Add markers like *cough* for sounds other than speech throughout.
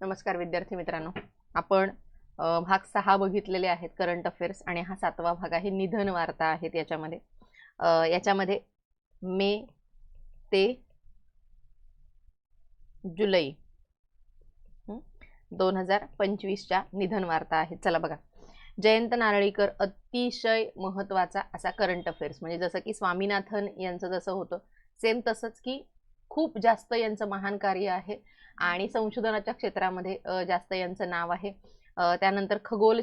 नमस्कार विद्यार्थी मित्रांनो. आपण भाग सहा बघितलेले आहेत करंट अफेअर्स आणि हा सातवा भाग आहे निधन वार्ता आहेत याच्यामध्ये. याच्यामध्ये मे ते जुलै दोन हजार पंचवीसच्या निधन वार्ता आहेत. चला बघा. जयंत नारळीकर अतिशय महत्त्वाचा असा करंट अफेअर्स म्हणजे जसं की स्वामीनाथन यांचं जसं होतं सेम तसंच की खूप जास्त यांचं महान कार्य आहे. आणि संशोधनाच्या क्षेत्रामध्ये जास्त यांचं नाव आहे. त्यानंतर खगोल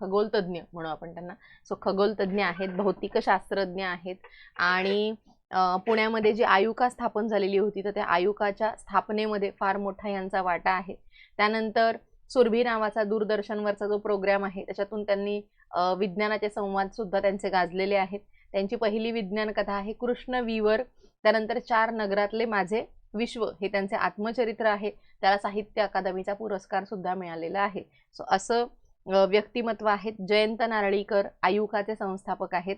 खगोलतज्ञ म्हणू आपण त्यांना. सो खगोलतज्ञ आहेत भौतिक शास्त्रज्ञ आहेत आणि पुण्यामध्ये जी आयुका स्थापन झालेली होती तर त्या आयुकाच्या स्थापनेमध्ये फार मोठा यांचा वाटा आहे. त्यानंतर सुरभी नावाचा दूरदर्शनवरचा जो प्रोग्राम आहे त्याच्यातून त्यांनी विज्ञानाचे संवाद सुद्धा त्यांचे गाजलेले आहेत. त्यांची पहिली विज्ञान कथा आहे कृष्ण विवर त्यानंतर चार नगरातले माझे विश्व हे त्यांचे आत्मचरित्र आहे. त्याला साहित्य अकादमीचा पुरस्कार सुद्धा मिळालेला आहे. सो असं व्यक्तिमत्व आहेत. जयंत नारळीकर आयुकाचे संस्थापक आहेत.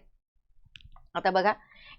आता बघा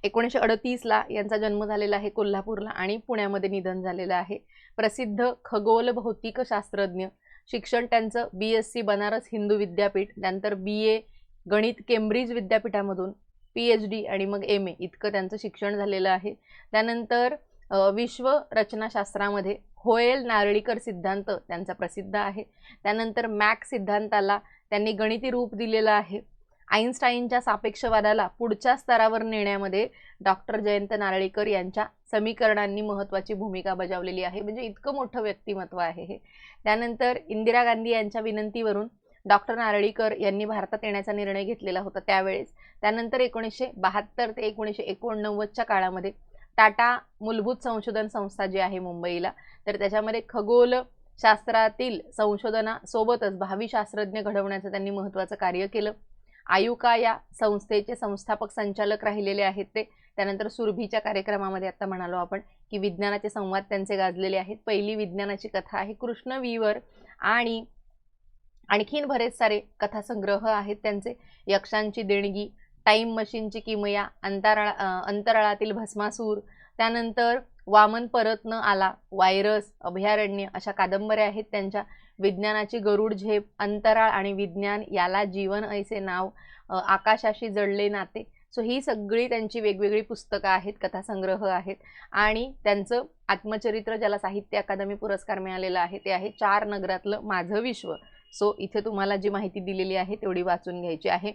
एकोणीसशे अडतीसला यांचा जन्म झालेला आहे कोल्हापूरला आणि पुण्यामध्ये निधन झालेलं आहे. प्रसिद्ध खगोल भौतिक शास्त्रज्ञ शिक्षण त्यांचं B S C Banaras Hindu विद्यापीठ त्यानंतर बी ए गणित केम्ब्रिज विद्यापीठामधून पी एच डी आणि मग एम ए इतकं त्यांचं शिक्षण झालेलं आहे. त्यानंतर विश्व रचनाशास्त्रामध्ये होयल नारळीकर सिद्धांत त्यांचा प्रसिद्ध आहे. त्यानंतर मॅक सिद्धांताला त्यांनी गणिती रूप दिलेलं आहे. आईन्स्टाईनच्या सापेक्षवादाला पुढच्या स्तरावर नेण्यामध्ये डॉक्टर जयंत नारळीकर यांच्या समीकरणांनी महत्त्वाची भूमिका बजावलेली आहे. म्हणजे इतकं मोठं व्यक्तिमत्व आहे हे. त्यानंतर इंदिरा गांधी यांच्या विनंतीवरून डॉक्टर नारळीकर यांनी भारतात येण्याचा निर्णय घेतलेला होता त्यावेळेस. त्यानंतर एकोणीसशे बहात्तर ते एकोणीसशे एकोणनव्वदच्या काळामध्ये टाटा मूलभूत संशोधन संस्था जी आहे मुंबईला तर त्याच्यामध्ये खगोल शास्त्रातील संशोधनासोबतच भावी शास्त्रज्ञ घडवण्याचं त्यांनी महत्त्वाचं कार्य केलं. आयुका या संस्थेचे संस्थापक संचालक राहिलेले आहेत ते. त्यानंतर सुरभीच्या कार्यक्रमामध्ये आता म्हणालो आपण की विज्ञानाचे संवाद त्यांचे गाजलेले आहेत. पहिली विज्ञानाची कथा आहे कृष्णवीवर आणि आणखीन बरेच सारे कथासंग्रह आहेत त्यांचे. यक्षांची देणगी टाईम मशीनची किमया अंतराळा अंतराळातील भस्मासूर त्यानंतर वामन परत न आला वायरस अभयारण्य अशा कादंबऱ्या आहेत त्यांच्या. विज्ञानाची गरुड झेप अंतराळ आणि विज्ञान याला जीवन ऐसे नाव आकाशाशी जडले नाते. सो ही सगळी त्यांची वेगवेगळी पुस्तकं आहेत कथासंग्रह आहेत. आणि त्यांचं आत्मचरित्र ज्याला साहित्य अकादमी पुरस्कार मिळालेला आहे ते आहे चार नगरातलं माझं विश्व. सो इथे तुम्हाला जी माहिती दिलेली आहे तेवढी वाचून घ्यायची आहे.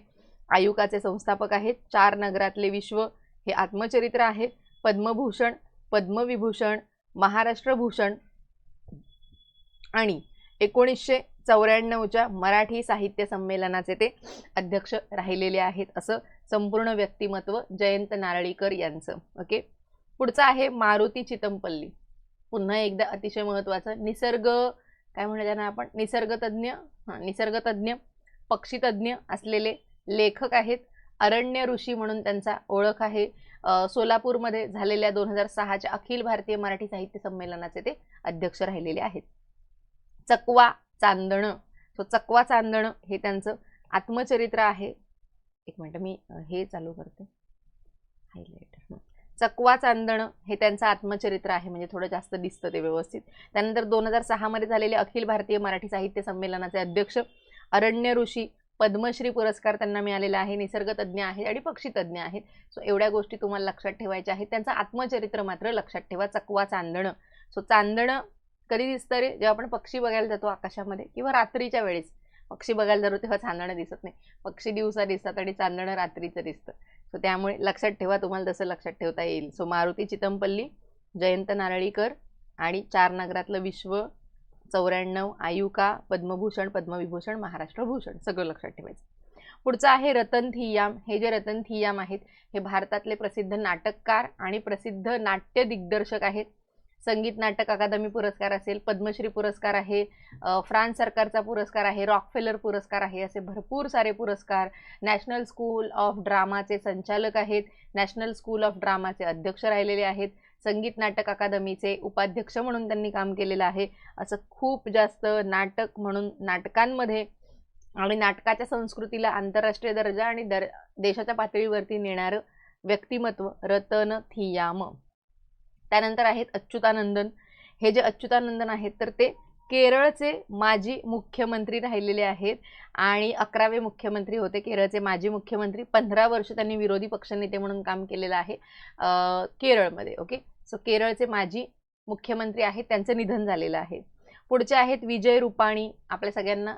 आयुकाचे संस्थापक आहेत. चार नगरातले विश्व हे आत्मचरित्र आहे पद्मभूषण पद्मविभूषण महाराष्ट्रभूषण आणि एकोणीसशे चौऱ्याण्णवच्या मराठी साहित्य संमेलनाचे ते अध्यक्ष राहिलेले आहेत असं संपूर्ण व्यक्तिमत्व जयंत नारळीकर यांचं. ओके? पुढचं आहे मारुती चितमपल्ली. पुन्हा एकदा अतिशय महत्त्वाचं. निसर्ग काय म्हणूया त्यांना आपण? निसर्गतज्ञ हां निसर्गतज्ञ पक्षीतज्ञ असलेले लेखक आहेत. अरण्य ऋषी म्हणून त्यांचा ओळख आहे. सोलापूरमध्ये झालेल्या दोन हजार सहाच्या अखिल भारतीय मराठी साहित्य संमेलनाचे ते अध्यक्ष राहिलेले आहेत. चकवा चांदणं सो चकवा चांदणं हे त्यांचं आत्मचरित्र आहे. एक मिनटं मी हे चालू करते. हायलाइटर चकवा चांदणं हे त्यांचं आत्मचरित्र आहे म्हणजे थोडं जास्त दिसतं ते व्यवस्थित. त्यानंतर दोन हजार सहामध्ये झालेले अखिल भारतीय मराठी साहित्य संमेलनाचे अध्यक्ष अरण्य ऋषी पद्मश्री पुरस्कार त्यांना मिळालेला आहे निसर्गतज्ञ आहेत आणि पक्षीतज्ञ आहेत. सो एवढ्या गोष्टी तुम्हाला लक्षात ठेवायच्या आहेत. त्यांचं आत्मचरित्र मात्र लक्षात ठेवा चकवा चांदणं. सो चांदणं कधी दिसतं रे? जेव्हा आपण पक्षी बघायला जातो आकाशामध्ये किंवा रात्रीच्या वेळेस. पक्षी बघायला जातो तेव्हा चांदणं दिसत नाही. पक्षी दिवसा दिसतात आणि चांदणं रात्रीचं दिसतं. सो त्यामुळे लक्षात ठेवा तुम्हाला तसं लक्षात ठेवता येईल. सो मारुती चितमपल्ली जयंत नारळीकर आणि चार नगरातलं विश्व चौऱ्याण्णव आयुका पद्मभूषण पद्मविभूषण महाराष्ट्रभूषण सगळं लक्षात ठेवायचं. पुढचं आहे रतन थियाम हे जे रतन थियाम आहेत हे भारतातले प्रसिद्ध नाटककार आणि प्रसिद्ध नाट्य दिग्दर्शक आहेत. संगीत नाटक अकादमी पुरस्कार असेल पद्मश्री पुरस्कार आहे फ्रान्स सरकारचा पुरस्कार आहे रॉकफेलर पुरस्कार आहे असे भरपूर सारे पुरस्कार. नॅशनल स्कूल ऑफ ड्रामाचे संचालक आहेत नॅशनल स्कूल ऑफ ड्रामाचे अध्यक्ष राहिलेले आहेत. संगीत नाटक अकादमीचे उपाध्यक्ष म्हणून त्यांनी काम केलेलं आहे. असं खूप जास्त नाटक म्हणून नाटकांमध्ये आणि नाटकाच्या संस्कृतीला आंतरराष्ट्रीय दर्जा आणि दर देशाच्या पातळीवरती नेणारं व्यक्तिमत्व रतन थियाम. त्यानंतर आहेत अच्युतानंदन. हे जे अच्युतानंदन आहेत तर ते केरळचे माजी मुख्यमंत्री राहिलेले आहेत आणि अकरावे मुख्यमंत्री होते. केरळचे माजी मुख्यमंत्री पंधरा वर्ष त्यांनी विरोधी पक्षनेते म्हणून काम केलेलं आहे केरळमध्ये ओके सो केरळचे माजी मुख्यमंत्री आहेत त्यांचं निधन झालेलं आहे. पुढचे आहेत विजय रुपाणी आपल्या सगळ्यांना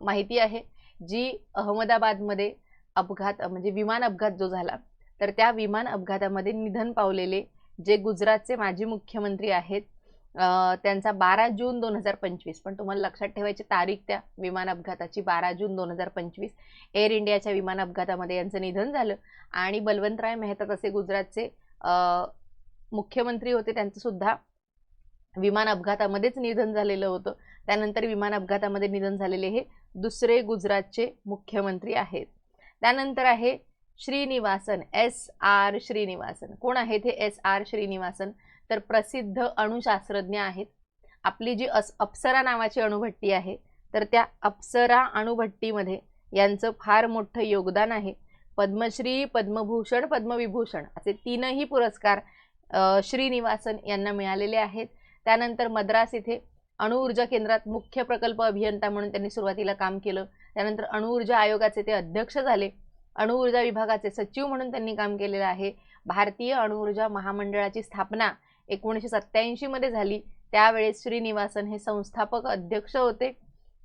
माहिती आहे जी अहमदाबादमध्ये अपघात म्हणजे विमान अपघात जो झाला तर त्या विमान अपघातामध्ये निधन पावलेले जे गुजरातचे माजी मुख्यमंत्री आहेत त्यांचा बारा जून दोन हजार पंचवीस. पण तुम्हाला लक्षात ठेवायची तारीख त्या विमान अपघाताची बारा जून दोन हजार पंचवीस. एअर इंडियाच्या विमान अपघातामध्ये यांचं निधन झालं आणि बलवंतराय मेहता तसे गुजरातचे मुख्यमंत्री होते. त्यांचं सुद्धा विमान अपघातामध्येच निधन झालेलं होतं. त्यानंतर विमान अपघातामध्ये निधन झालेले हे दुसरे गुजरातचे मुख्यमंत्री आहेत. त्यानंतर आहे श्रीनिवासन एस आर श्रीनिवासन. कोण आहेत हे? S R Srinivasan. तर प्रसिद्ध अणुशास्त्रज्ञ आहेत. आपली जी अस अप्सरा नावाची अणुभट्टी आहे तर त्या अप्सरा अणुभट्टीमध्ये यांचं फार मोठं योगदान आहे. पद्मश्री पद्मभूषण पद्मविभूषण असे तीनही पुरस्कार श्रीनिवासन यांना मिळालेले आहेत. त्यानंतर मद्रास इथे अणुऊर्जा केंद्रात मुख्य प्रकल्प अभियंता म्हणून त्यांनी सुरुवातीला काम केलं. त्यानंतर अणुऊर्जा आयोगाचे ते अध्यक्ष झाले. अणुऊर्जा विभागाचे सचिव म्हणून त्यांनी काम केलेलं आहे. भारतीय अणुऊर्जा महामंडळाची स्थापना एकोणीसशे सत्त्याऐंशीमध्ये झाली. त्यावेळेस श्रीनिवासन हे संस्थापक अध्यक्ष होते.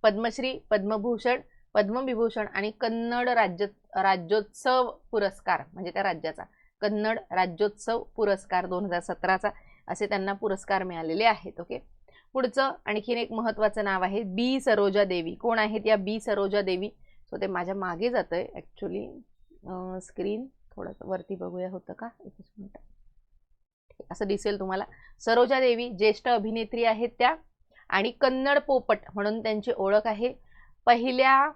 पद्मश्री पद्मभूषण पद्मविभूषण आणि कन्नड राज्य राज्योत्सव पुरस्कार म्हणजे त्या राज्याचा. कन्नड राज्योत्सव पुरस्कार दोन हजार सतराचा असे त्यांना पुरस्कार मिळालेले आहेत ओके पुढचं आणखीन एक महत्त्वाचं नाव आहे बी सरोजा देवी. कोण आहेत या बी सरोजा देवी? सो ते माझ्या मागे जातं आहे ॲक्च्युली स्क्रीन थोडंसं वरती बघूया होतं का? एकच मिनटं. असं दिसेल तुम्हाला. सरोजा देवी ज्येष्ठ अभिनेत्री आहेत त्या आणि कन्नड पोपट म्हणून त्यांची ओळख आहे. पहिल्या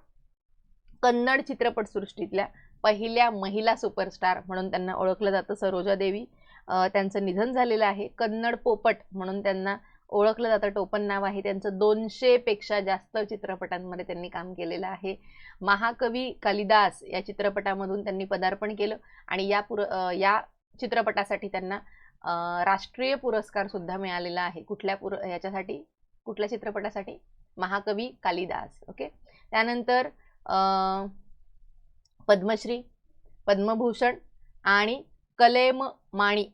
कन्नड चित्रपटसृष्टीतल्या पहिल्या महिला सुपरस्टार म्हणून त्यांना ओळखलं जातं सरोजा देवी. त्यांचं निधन झालेलं आहे. कन्नड पोपट म्हणून त्यांना ओळखलं जातं. टोपण नाव आहे त्यांचं. दोनशेपेक्षा जास्त चित्रपटांमध्ये त्यांनी काम केलेलं आहे. महाकवी कालिदास या चित्रपटामधून त्यांनी पदार्पण केलं आणि या पुर या चित्रपटासाठी त्यांना राष्ट्रीय पुरस्कार सुद्धा मिळालेला आहे. कुठल्या पुर याच्यासाठी? कुठल्या चित्रपटासाठी? महाकवी कालिदास. ओके? त्यानंतर पद्मश्री पद्मभूषण आणि कलेम माणी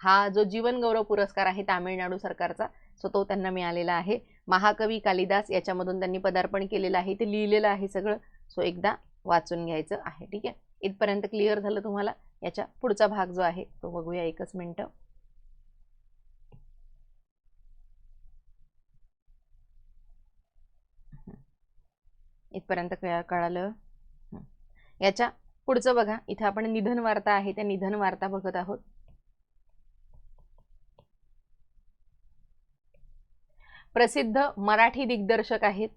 हा जो जीवनगौरव पुरस्कार आहे तामिळनाडू सरकारचा सो तो त्यांना मिळालेला आहे. महाकवी कालिदास याच्यामधून त्यांनी पदार्पण केलेलं आहे. ते लिहिलेलं आहे सगळं. सो एकदा वाचून घ्यायचं आहे. ठीक आहे? इथपर्यंत क्लिअर झालं तुम्हाला? याच्या पुढचा भाग जो आहे तो बघूया एकच मिनटं. इथपर्यंत कळा कळालं. याच्या पुढचं बघा. इथं आपण निधन वार्ता आहे. त्या निधन वार्ता बघत आहोत. प्रसिद्ध मराठी दिग्दर्शक आहेत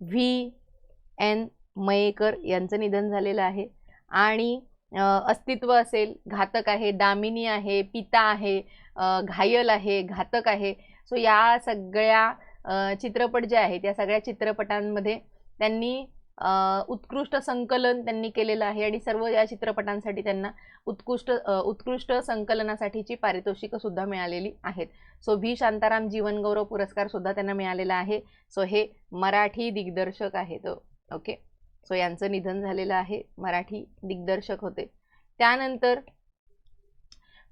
व्ही. एन. मयेकर यांचं निधन झालेलं आहे. आणि अस्तित्व असेल घातक आहे दामिनी आहे पिता आहे घायल आहे घातक आहे. सो या सगळ्या चित्रपट जे आहेत या सगळ्या चित्रपटांमध्ये त्यांनी उत्कृष्ट संकलन त्यांनी केलेलं आहे आणि सर्व या चित्रपटांसाठी त्यांना उत्कृष्ट उत्कृष्ट संकलनासाठीची पारितोषिकं सुद्धा मिळालेली आहेत. So V. शांताराम जीवनगौरव पुरस्कार सुद्धा त्यांना मिळालेला आहे. सो हे मराठी दिग्दर्शक आहेत. ओके? सो यांचं निधन झालेलं आहे. मराठी दिग्दर्शक होते. त्यानंतर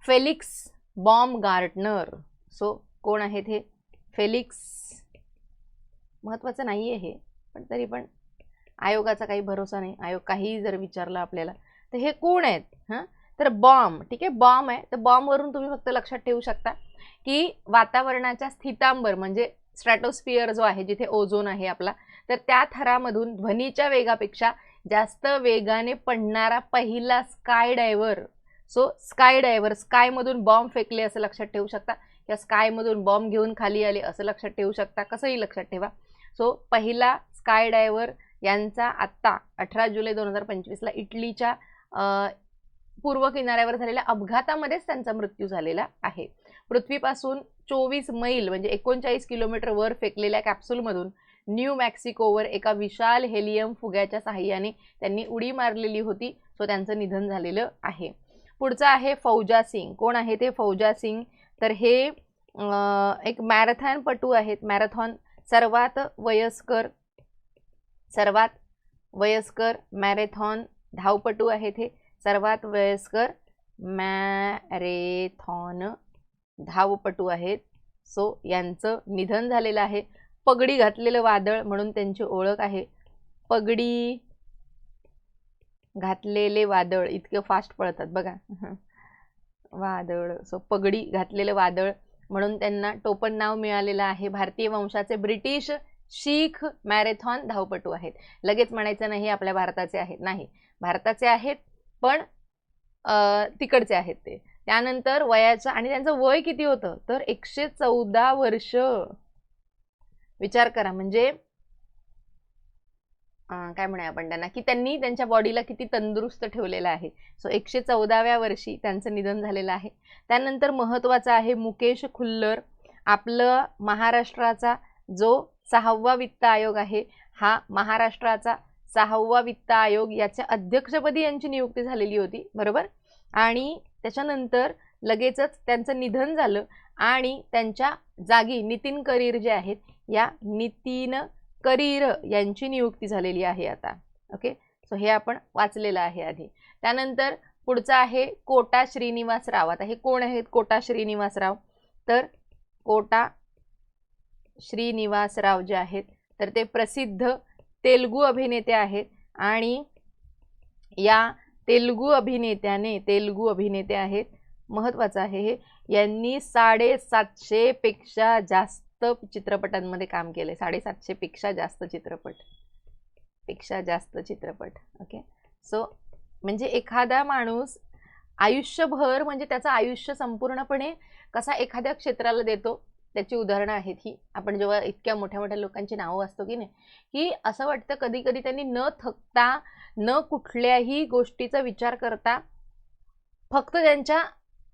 फेलिक्स बॉम गार्टनर सो कोण आहेत हे? फेलिक्स महत्त्वाचं नाही आहे हे. पण तरी पण आयोगाचा काही भरोसा नाही. आयोग काहीही जर विचारलं आपल्याला तर हे कोण आहेत? हां? तर बॉम्ब ठीक आहे? बॉम्ब आहे. तर बॉम्बवरून तुम्ही फक्त लक्षात ठेवू शकता की वातावरणाच्या स्थितांवर म्हणजे स्ट्रॅटोस्फिअर जो आहे जिथे ओझोन आहे आपला तर त्या थरामधून ध्वनीच्या वेगापेक्षा जास्त वेगाने पडणारा पहिला sky diver so sky diver स्कायमधून bomb फेकले असं लक्षात ठेवू शकता किंवा स्कायमधून बॉम्ब घेऊन खाली आले असं लक्षात ठेवू शकता कसंही लक्षात ठेवा. सो पहिला स्काय डायव्हर यांचा आत्ता अठरा जुलै दोन हजार पंचवीसला इटलीच्या पूर्व किनाऱ्यावर झालेल्या अपघातामध्येच त्यांचा मृत्यू झालेला आहे. पृथ्वीपासून चोवीस मैल म्हणजे एकोणचाळीस किलोमीटर वर फेकलेल्या कॅप्सूलमधून न्यू मॅक्सिकोवर एका विशाल हेलियम फुग्याच्या साहाय्याने त्यांनी उडी मारलेली होती. सो त्यांचं निधन झालेलं आहे. पुढचं आहे फौजा सिंग. कोण आहे ते फौजा सिंग? तर हे एक मॅरेथॉनपटू आहेत. मॅरेथॉन सर्वात वयस्कर सर्वात वयस्कर मॅरेथॉन धावपटू आहेत हे. सर्वात वयस्कर मॅरेथॉन धावपटू आहेत. सो यांचं निधन झालेलं आहे. पगडी घातलेलं वादळ म्हणून त्यांची ओळख आहे. पगडी घातलेले वादळ इतकं फास्ट पळतात बघा. *laughs* वादळ सो पगडी घातलेलं वादळ म्हणून त्यांना टोपण नाव मिळालेलं आहे. भारतीय वंशाचे ब्रिटिश शीख मॅरेथॉन धावपटू आहेत. लगेच म्हणायचं नाही आपल्या भारताचे आहेत. नाही. भारताचे आहेत पण तिकडचे आहेत ते. त्यानंतर वयाचं आणि त्यांचं वय किती होतं? तर एकशे चौदा वर्ष. विचार करा म्हणजे काय म्हणूया आपण त्यांना? की त्यांनी त्यांच्या बॉडीला किती तंदुरुस्त ठेवलेलं आहे. सो एकशे चौदाव्या वर्षी त्यांचं निधन झालेलं आहे. त्यानंतर महत्त्वाचं आहे मुकेश खुल्लर. आपलं महाराष्ट्राचा जो सहावा वित्त आयोग आहे. हा महाराष्ट्राचा सहावा वित्त आयोग याच्या अध्यक्षपदी यांची नियुक्ती झालेली होती बरोबर? आणि त्याच्यानंतर लगेचच त्यांचं निधन झालं आणि त्यांच्या जागी नितीन करीर जे आहेत या नितीन करीर यांची नियुक्ती झालेली आहे आता. ओके? सो हे आपण वाचलेलं आहे आधी. त्यानंतर पुढचं आहे कोटा श्रीनिवास राव आता हे कोण आहेत? कोटा श्रीनिवास राव तर कोटा श्रीनिवासराव जे आहेत तर ते प्रसिद्ध तेलगू अभिनेते आहेत आणि या तेलुगू अभिनेत्याने तेलगू अभिनेते आहेत. महत्त्वाचं आहे हे. यांनी साडेसातशेपेक्षा जास्त चित्रपटांमध्ये काम केले आहे साडेसातशेपेक्षा जास्त चित्रपट. पेक्षा जास्त चित्रपट. ओके सो म्हणजे एखादा माणूस आयुष्यभर म्हणजे त्याचं आयुष्य संपूर्णपणे कसा एखाद्या क्षेत्राला देतो त्याची उदाहरणं आहेत ही. आपण जेव्हा इतक्या मोठ्या मोठ्या लोकांची नावं वाचतो की नाही की असं वाटतं कधी कधी त्यांनी न थकता न कुठल्याही गोष्टीचा विचार करता फक्त त्यांच्या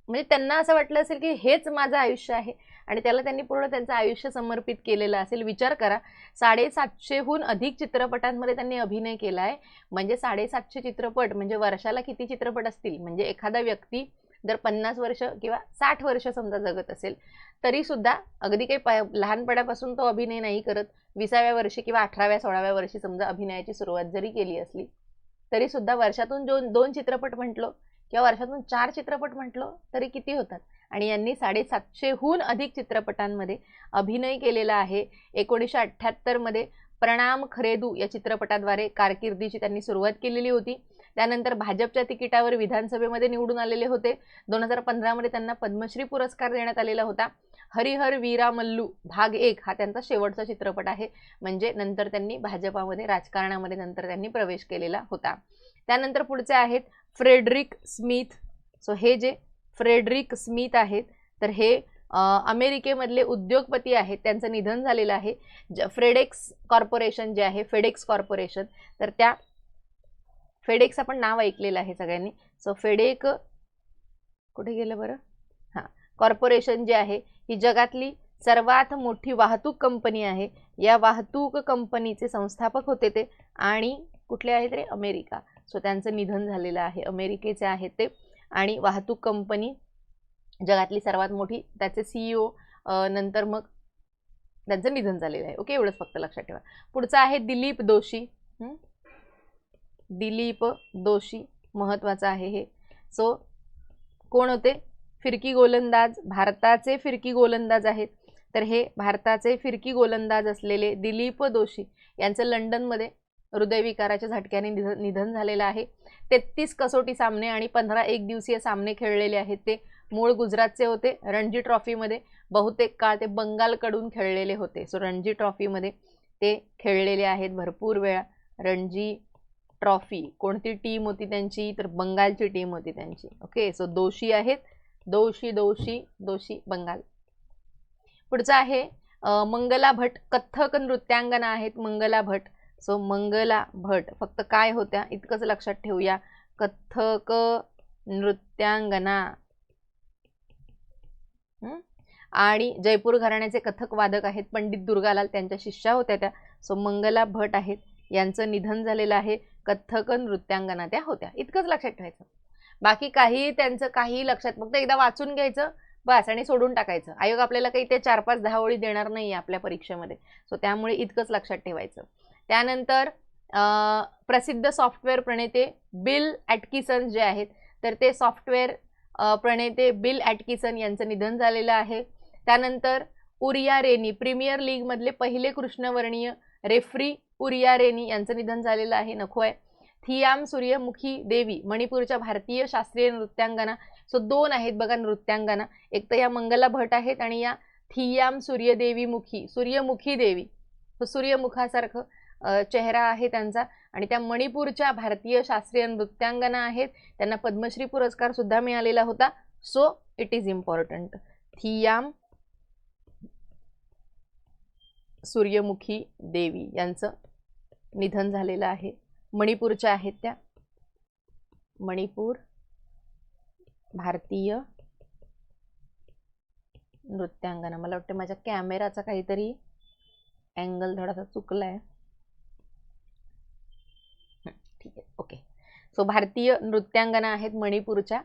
म्हणजे त्यांना असं वाटलं असेल की हेच माझं आयुष्य आहे आणि त्याला त्यांनी पूर्ण त्यांचं आयुष्य समर्पित केलेलं असेल. विचार करा साडेसातशेहून अधिक चित्रपटांमध्ये त्यांनी अभिनय केला आहे म्हणजे साडेसातशे चित्रपट म्हणजे वर्षाला किती चित्रपट असतील? म्हणजे एखादा व्यक्ती जर पन्नास वर्ष किंवा साठ वर्ष समजा जगत असेल तरीसुद्धा अगदी काही प लहानपणापासून तो अभिनय नाही करत. विसाव्या वर्षी किंवा अठराव्या सोळाव्या वर्षी समजा अभिनयाची सुरुवात जरी केली असली तरीसुद्धा वर्षातून दोन दोन चित्रपट म्हटलं किंवा वर्षातून चार चित्रपट म्हटलं तरी किती होतात? आणि यांनी साडेसातशेहून अधिक चित्रपटांमध्ये अभिनय केलेला आहे. एकोणीसशे अठ्ठ्याहत्तरमध्ये प्रणाम खरेदू या चित्रपटाद्वारे कारकिर्दीची त्यांनी सुरुवात केलेली होती. त्यानंतर भाजपच्या तिकिटावर विधानसभेमध्ये निवडून आलेले होते. दोन हजार पंधरामध्ये त्यांना पद्मश्री पुरस्कार देण्यात आलेला होता. हरिहर वीरा मल्लू भाग एक हा त्यांचा शेवटचा चित्रपट आहे. म्हणजे नंतर त्यांनी भाजपामध्ये राजकारणामध्ये नंतर त्यांनी प्रवेश केलेला होता. त्यानंतर पुढचे आहेत फ्रेडरिक स्मिथ. सो हे जे फ्रेडरिक स्मिथ आहेत तर हे अमेरिकेमधले उद्योगपती आहेत. त्यांचं निधन झालेलं आहे. ज फ्रेडेक्स कॉर्पोरेशन जे आहे फेडेक्स कॉर्पोरेशन तर त्या फेडेक्स आपण नाव ऐकलेलं आहे सगळ्यांनी. सो फेडेक कुठे गेलं बरं? हां कॉर्पोरेशन जे आहे ही जगातली सर्वात मोठी वाहतूक कंपनी आहे. या वाहतूक कंपनीचे संस्थापक होते ते आणि कुठले आहेत रे? अमेरिका. सो त्यांचं निधन झालेलं आहे. अमेरिकेचे आहेत ते आणि वाहतूक कंपनी जगातली सर्वात मोठी. त्याचे सीईओ नंतर मग त्यांचं निधन झालेलं आहे. ओके एवढंच फक्त लक्षात ठेवा. पुढचं आहे दिलीप दोशी दिलीप दोषी महत्त्वाचं आहे हे. सो कोण होते? फिरकी गोलंदाज. भारताचे फिरकी गोलंदाज आहेत. तर हे भारताचे फिरकी गोलंदाज असलेले दिलीप दोषी यांचं लंडनमध्ये हृदयविकाराच्या झटक्याने निधन निधन झालेलं आहे. तेहतीस कसोटी सामने आणि पंधरा एक दिवसीय सामने खेळलेले आहेत ते. मूळ गुजरातचे होते. रणजी ट्रॉफीमध्ये बहुतेक काळ ते बंगालकडून खेळलेले होते. सो रणजी ट्रॉफीमध्ये ते खेळलेले आहेत भरपूर वेळा. रणजी ट्रॉफी. कोणती टीम होती त्यांची? तर बंगालची टीम होती त्यांची. ओके सो दोषी आहेत. दोषी दोषी दोषी बंगाल. पुढचं आहे मंगला भट. कथ्थक नृत्यांगना आहेत मंगला भट. सो मंगला भट. फक्त काय होत्या? इतकंच लक्षात ठेवूया. कथ्थक नृत्यांगना आणि जयपूर घराण्याचे कथक वादक आहेत. पंडित दुर्गालाल त्यांच्या शिष्या होत्या त्या. सो मंगला भट आहेत. यांचं निधन झालेलं आहे. कथ्थक नृत्यांगना त्या होत्या. इतकंच लक्षात ठेवायचं. बाकी काही त्यांचं काही लक्षात फक्त एकदा वाचून घ्यायचं बस आणि सोडून टाकायचं. आयोग आपल्याला काही ते चार पाच दहा ओळी देणार नाही आपल्या परीक्षेमध्ये. सो त्यामुळे इतकंच लक्षात ठेवायचं. त्यानंतर प्रसिद्ध सॉफ्टवेअर प्रणेते बिल ॲटकिसन जे आहेत तर ते सॉफ्टवेअर प्रणेते बिल ॲटकिसन यांचं निधन झालेलं आहे. त्यानंतर उरिया रेनी प्रीमियर लीगमधले पहिले कृष्णवर्णीय रेफ्री उरिया रेनी यांचं निधन झालेलं आहे नको आहे. थियाम सूर्यमुखी देवी मणिपूरच्या भारतीय शास्त्रीय नृत्यांगना. सो दोन आहेत बघा नृत्यांगना. एक तर या मंगला भट आहेत आणि या थियाम सूर्यदेवी मुखी सूर्यमुखी देवी. तो सूर्यमुखासारखं चेहरा आहे त्यांचा. आणि त्या मणिपूरच्या भारतीय शास्त्रीय नृत्यांगना आहेत. त्यांना पद्मश्री पुरस्कार सुद्धा मिळालेला होता. So it is important Thiyam Suryamukhi Devi यांचं निधन झालेलं आहे. मणिपूरच्या आहेत त्या. मणिपूर भारतीय नृत्यांगना. मला वाटतं माझ्या कॅमेराचा काहीतरी अँगल थोडासा चुकला आहे ठीक आहे. ओके. सो भारतीय नृत्यांगना आहेत मणिपूरच्या.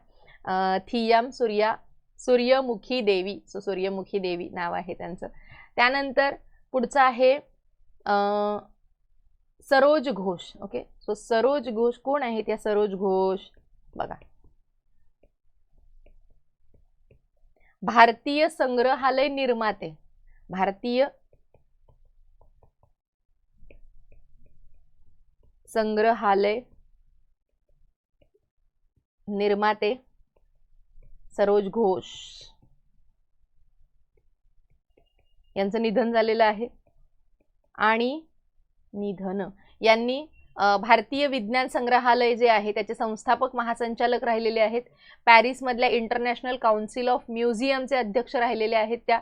थियाम सूर्या सूर्यमुखी देवी. सो सूर्यमुखी देवी नाव आहे त्यांचं. त्यानंतर पुढचं आहे सरोज घोष ओके सो सरोज घोष कोण आहेत या सरोज घोष? बघा. भारतीय संग्रहालय निर्माते. भारतीय संग्रहालय निर्माते सरोज घोष. यांचं निधन झालेलं आहे. आणि निधन. यांनी भारतीय विज्ञान संग्रहालय जे आहे त्याचे संस्थापक महासंचालक राहिलेले आहेत. पॅरिसमधल्या इंटरनॅशनल काउन्सिल ऑफ म्युझियमचे अध्यक्ष राहिलेले आहेत त्या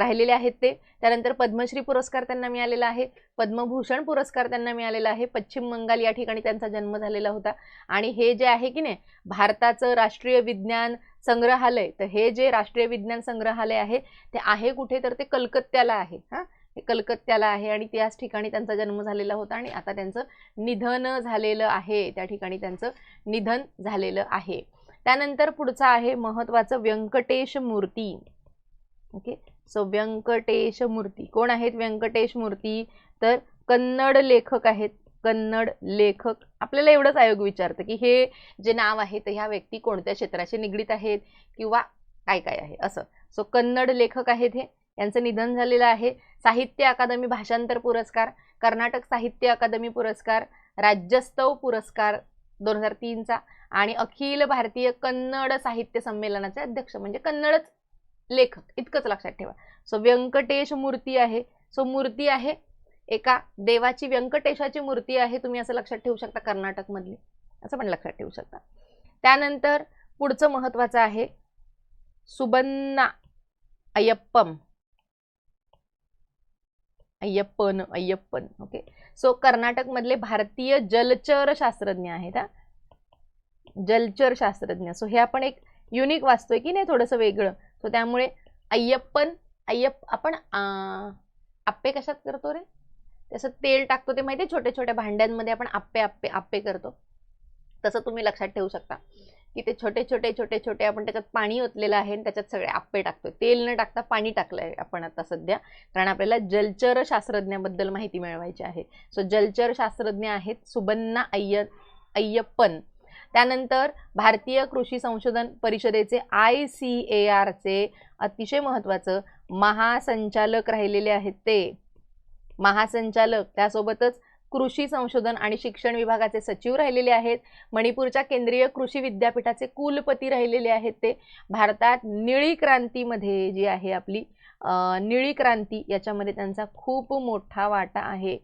राहिलेले आहेत ते. त्यानंतर पद्मश्री पुरस्कार त्यांना मिळालेला आहे. पद्मभूषण पुरस्कार त्यांना मिळालेला आहे. पश्चिम बंगाल या ठिकाणी त्यांचा जन्म झालेला होता. आणि हे जे आहे की नाही भारताचं राष्ट्रीय विज्ञान संग्रहालय तर हे जे राष्ट्रीय विज्ञान संग्रहालय आहे ते आहे कुठे? तर ते कलकत्त्याला आहे. हां? हे कलकत्त्याला आहे आणि त्याच ठिकाणी त्यांचा जन्म झालेला होता आणि आता त्यांचं निधन झालेलं आहे. त्या ठिकाणी त्यांचं निधन झालेलं आहे. त्यानंतर पुढचं आहे महत्त्वाचं व्यंकटेश मूर्ती. ओके? सो व्यंकटेश मूर्ती. कोण आहेत व्यंकटेश मूर्ती? तर कन्नड लेखक आहेत. कन्नड लेखक. आपल्याला एवढंच आयोग विचारतं की हे जे नाव आहे तर ह्या व्यक्ती कोणत्या क्षेत्राशी निगडीत आहेत किंवा काय काय आहे? असं. सो कन्नड लेखक आहेत हे. यांचं निधन झालेलं आहे. साहित्य अकादमी भाषांतर पुरस्कार कर्नाटक साहित्य अकादमी पुरस्कार राज्यस्तव पुरस्कार दोन हजार तीनचा आणि अखिल भारतीय कन्नड साहित्य संमेलनाचे अध्यक्ष म्हणजे कन्नडच लेखक. इतकंच लक्षात ठेवा. सो व्यंकटेश मूर्ती आहे. सो मूर्ती आहे एका देवाची व्यंकटेशाची मूर्ती आहे तुम्ही असं लक्षात ठेवू शकता कर्नाटकमधली. असं पण लक्षात ठेवू शकता. त्यानंतर पुढचं महत्त्वाचं आहे सुबन्ना अय्यप्पम. अय्यप्पन अय्यप्पन ओके सो कर्नाटकमधले भारतीय जलचर शास्त्रज्ञ आहेत हा? जलचर शास्त्रज्ञ सो हे आपण एक युनिक वाचतोय की नाही थोडंसं वेगळं? सो त्यामुळे अय्यप्पन अय्यप आपण आप्पे कशात करतो रे? तसं तेल टाकतो ते माहिती छोट्या छोट्या भांड्यांमध्ये आपण आप्पे आप्पे आप्पे करतो. तसं तुम्ही लक्षात ठेवू शकता. की ते छोटे छोटे छोटे छोटे आपण त्याच्यात पाणी ओतलेलं आहे आणि त्याच्यात सगळे आप्पे टाकतो तेल न टाकता पाणी टाकलं आहे आपण आता सध्या. कारण आपल्याला जलचर शास्त्रज्ञाबद्दल माहिती मिळवायची आहे. सो जलचर शास्त्रज्ञ आहेत सुबन्ना अय्य अय्यप्पन. त्यानंतर भारतीय कृषी संशोधन परिषदेचे आय सी ए आरचे अतिशय महत्त्वाचं महासंचालक राहिलेले आहेत ते. महासंचालक त्यासोबतच कृषी संशोधन आणि शिक्षण विभागाचे सचिव राहिलेले आहेत. मणिपूरच्या केंद्रीय कृषी विद्यापीठाचे कुलपती राहिलेले आहेत ते. भारतात निळी क्रांतीमध्ये जी आहे आपली निळी क्रांती याच्यामध्ये त्यांचा खूप मोठा वाटा आहे.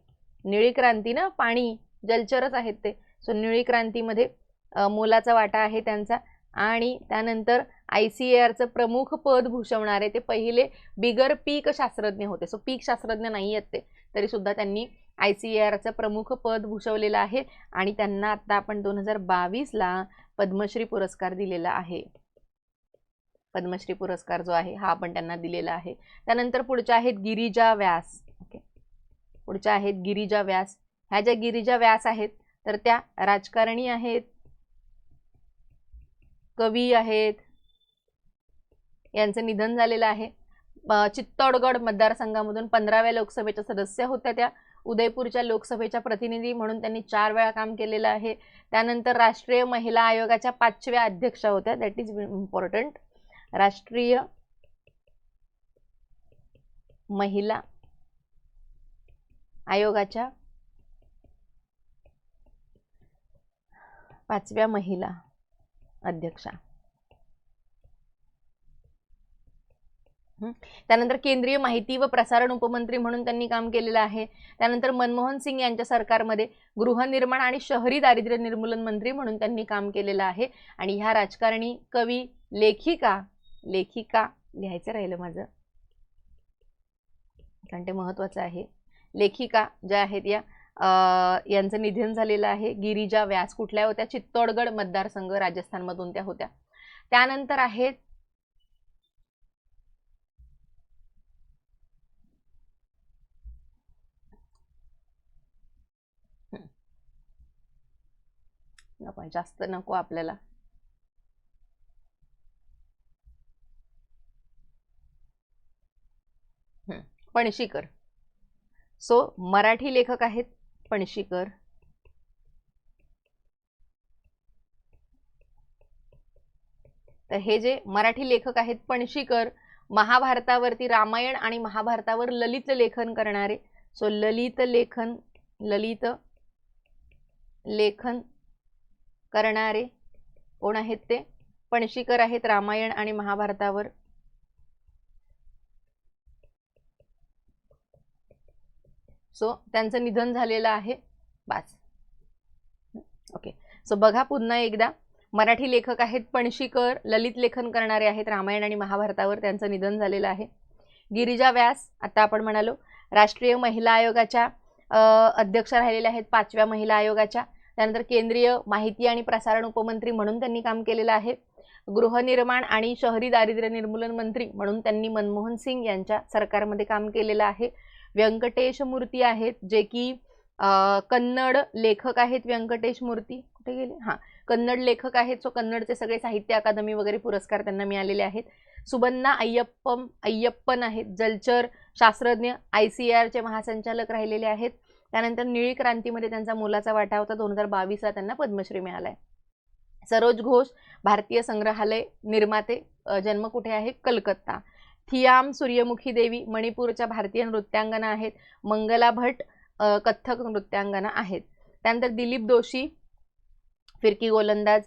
निळी क्रांती ना पाणी जलचरच आहेत ते. सो निळी क्रांतीमध्ये मोलाचा वाटा आहे त्यांचा. आणि त्यानंतर आय सी ए आरचं प्रमुख पद भूषवणारे ते पहिले बिगर पीक शास्त्रज्ञ होते. सो पीक शास्त्रज्ञ नाही आहेत ते. तरीसुद्धा त्यांनी आय सी ए आरचं प्रमुख पद भूषवलेलं आहे आणि त्यांना आता आपण दोन हजार बावीसला पद्मश्री पुरस्कार दिलेला आहे. पद्मश्री पुरस्कार जो आहे हा आपण त्यांना दिलेला आहे. त्यानंतर पुढच्या आहेत गिरिजा व्यास. ओके पुढच्या आहेत गिरिजा व्यास. ह्या ज्या गिरिजा व्यास आहेत तर त्या राजकारणी आहेत. कवी आहेत. यांचं निधन झालेलं आहे. चित्तौडगड मतदारसंघामधून पंधराव्या लोकसभेच्या सदस्य होत्या त्या. उदयपूरच्या लोकसभेच्या प्रतिनिधी म्हणून त्यांनी चार वेळा काम केलेलं आहे. त्यानंतर राष्ट्रीय महिला आयोगाच्या पाचव्या अध्यक्षा होत्या. दॅट इज इम्पॉर्टंट राष्ट्रीय महिला आयोगाच्या पाचव्या महिला अध्यक्षा हं. त्यानंतर केंद्रीय माहिती व प्रसारण उपमंत्री म्हणून त्यांनी काम केलेलं आहे. त्यानंतर मनमोहन सिंग यांच्या सरकारमध्ये गृहनिर्माण आणि शहरी दारिद्र्य निर्मूलन मंत्री म्हणून त्यांनी काम केलेलं आहे. आणि ह्या राजकारणी कवी लेखिका लेखिका लिहायचं राहिलं माझं. कारण ते महत्वाचं आहे. लेखिका ज्या आहेत या यांचं निधन झालेलं आहे. गिरिजा व्यास कुठल्या होत्या? चित्तोडगड मतदारसंघ राजस्थानमधून त्या होत्या. त्यानंतर आहेत हं. नको जास्त नको आपल्याला. पणशीकर. सो मराठी लेखक आहेत पणशीकर. तर हे जे मराठी लेखक आहेत पणशीकर महाभारतावरती रामायण आणि महाभारतावर ललित लेखन करणारे. सो ललित लेखन ललित लेखन करणारे कोण आहेत ते? पणशीकर आहेत रामायण आणि महाभारतावर. सो त्यांचं निधन झालेलं आहे. बास. ओके सो बघा पुन्हा एकदा. मराठी लेखक आहेत पणशीकर ललित लेखन करणारे आहेत रामायण आणि महाभारतावर त्यांचं निधन झालेलं आहे. गिरिजा व्यास आता आपण म्हणालो राष्ट्रीय महिला आयोगाच्या अध्यक्ष राहिलेल्या आहेत पाचव्या महिला आयोगाच्या. त्यानंतर केंद्रीय माहिती आणि प्रसारण उपमंत्री म्हणून त्यांनी काम केलेलं आहे. गृहनिर्माण आणि शहरी दारिद्र्य निर्मूलन मंत्री म्हणून त्यांनी मनमोहन सिंग यांच्या सरकारमध्ये काम केलेलं आहे. व्यंकटेश मूर्ती आहेत जे की कन्नड लेखक आहेत व्यंकटेश मूर्ती. कुठे गेले? हां कन्नड लेखक आहेत. सो कन्नडचे सगळे साहित्य अकादमी वगैरे पुरस्कार त्यांना मिळालेले आहेत. सुबन्ना अय्यप्पम अय्यप्पन आहेत जलचर शास्त्रज्ञ आय सी आरचे महासंचालक राहिलेले आहेत. त्यानंतर निळी क्रांतीमध्ये त्यांचा मोलाचा वाटा होता. दोन हजार बावीसला त्यांना पद्मश्री मिळालाय. सरोज घोष भारतीय संग्रहालय निर्माते जन्म कुठे आहे? कलकत्ता. थियाम सूर्यमुखी देवी मणिपूरच्या भारतीय नृत्यांगना आहेत. मंगला भट कथ्थक नृत्यांगना आहेत. त्यानंतर दिलीप दोशी फिरकी गोलंदाज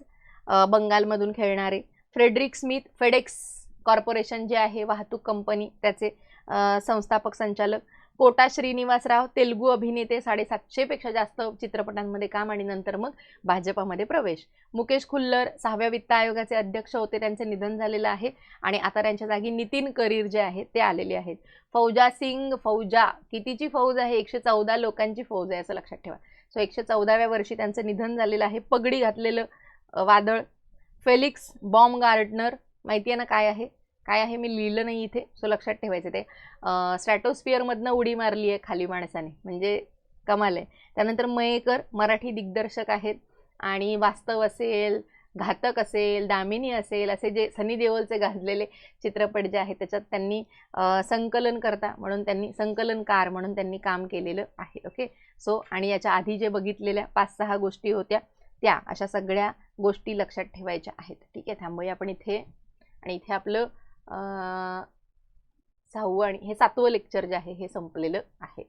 बंगालमधून खेळणारे. फ्रेडरिक स्मिथ फेडेक्स कॉर्पोरेशन जे आहे वाहतूक कंपनी त्याचे संस्थापक संचालक. कोटा श्रीनिवासराव तेलुगू अभिनेते साडेसातशेपेक्षा जास्त चित्रपटांमध्ये काम आणि नंतर मग भाजपामध्ये प्रवेश. मुकेश खुल्लर सहाव्या वित्त आयोगाचे अध्यक्ष होते त्यांचे निधन झालेलं आहे आणि आता त्यांच्या जागी नितीन करीर जे आहेत ते आलेले आहेत. फौजा सिंग फौजा कितीची फौज आहे? एकशे चौदा लोकांची फौज आहे असं लक्षात ठेवा. सो एकशे चौदाव्या वर्षी त्यांचं निधन झालेलं आहे. पगडी घातलेलं वादळ. फेलिक्स बॉम्ब गार्डनर माहिती आहे ना काय आहे? काय आहे मी लिहिलं नाही इथे सो लक्षात ठेवायचं ते. स्ट्रॅटोस्फिअरमधनं उडी मारली आहे खाली माणसाने म्हणजे कमाल आहे. त्यानंतर मयेकर मराठी दिग्दर्शक आहेत. आणि वास्तव असेल घातक असेल दामिनी असेल असे जे सनी देओलचे गाजलेले चित्रपट जे आहेत त्याच्यात त्यांनी संकलन करता म्हणून त्यांनी संकलनकार म्हणून त्यांनी काम केलेलं आहे ओके सो आणि याच्या आधी जे बघितलेल्या पाच सहा गोष्टी होत्या त्या अशा सगळ्या गोष्टी लक्षात ठेवायच्या आहेत. ठीक आहे थांबूया आपण इथे. आणि इथे आपलं सहावं आणि हे सातवं लेक्चर जे आहे हे संपलेलं आहे.